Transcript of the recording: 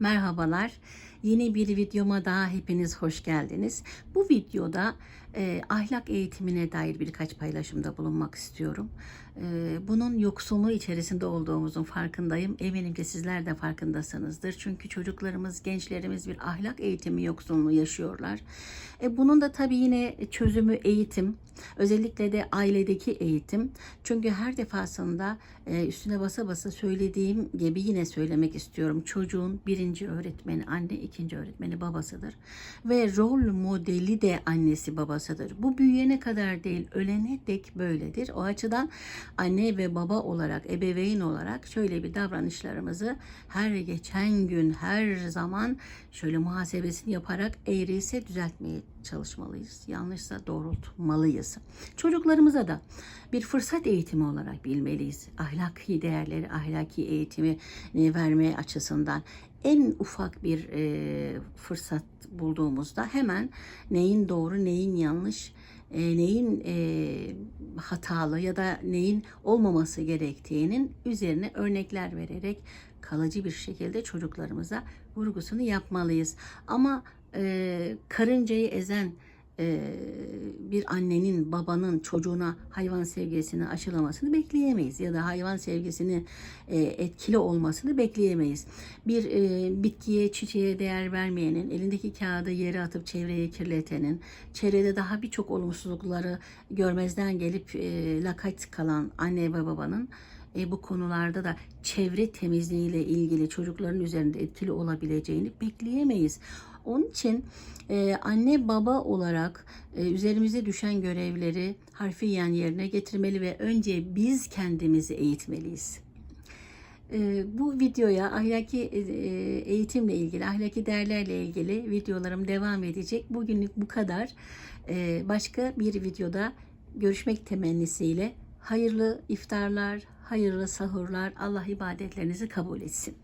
Merhabalar. Yeni bir videoma daha hepiniz hoş geldiniz. Bu videoda e, ahlak eğitimine dair birkaç paylaşımda bulunmak istiyorum. E, bunun yoksunluğu içerisinde olduğumuzun farkındayım. Eminim ki sizler de farkındasınızdır. Çünkü çocuklarımız, gençlerimiz bir ahlak eğitimi yoksunluğu yaşıyorlar. E, bunun da tabii yine çözümü eğitim. Özellikle de ailedeki eğitim. Çünkü her defasında e, üstüne basa basa söylediğim gibi yine söylemek istiyorum. Çocuğun birinci öğretmeni anne, ikinci öğretmeni babasıdır. Ve rol modeli de annesi babasıdır. Bu büyüyene kadar değil, ölene dek böyledir. O açıdan anne ve baba olarak, ebeveyn olarak şöyle bir davranışlarımızı her geçen gün, her zaman şöyle muhasebesini yaparak eğriyse düzeltmeye çalışmalıyız. Yanlışsa doğrultmalıyız. Çocuklarımıza da bir fırsat eğitimi olarak bilmeliyiz. Ahlaki değerleri, ahlaki eğitimi e, verme açısından en ufak bir e, fırsat bulduğumuzda hemen neyin doğru, neyin yanlış, e, neyin e, hatalı ya da neyin olmaması gerektiğinin üzerine örnekler vererek kalıcı bir şekilde çocuklarımıza vurgusunu yapmalıyız. Ama e, karıncayı ezen e, bir annenin, babanın çocuğuna hayvan sevgisini aşılamasını bekleyemeyiz ya da hayvan sevgisini e, etkili olmasını bekleyemeyiz. Bir e, bitkiye, çiçeğe değer vermeyenin, elindeki kağıdı yere atıp çevreyi kirletenin, çevrede daha birçok olumsuzlukları görmezden gelip e, lakayt kalan anne ve babanın e, bu konularda da çevre temizliğiyle ilgili çocukların üzerinde etkili olabileceğini bekleyemeyiz. Onun için e, anne baba olarak e, üzerimize düşen görevleri harfiyen yerine getirmeli ve önce biz kendimizi eğitmeliyiz. E, bu videoya ahlaki e, eğitimle ilgili, ahlaki değerlerle ilgili videolarım devam edecek. Bugünlük bu kadar. E, başka bir videoda görüşmek temennisiyle hayırlı iftarlar, hayırlı sahurlar. Allah ibadetlerinizi kabul etsin.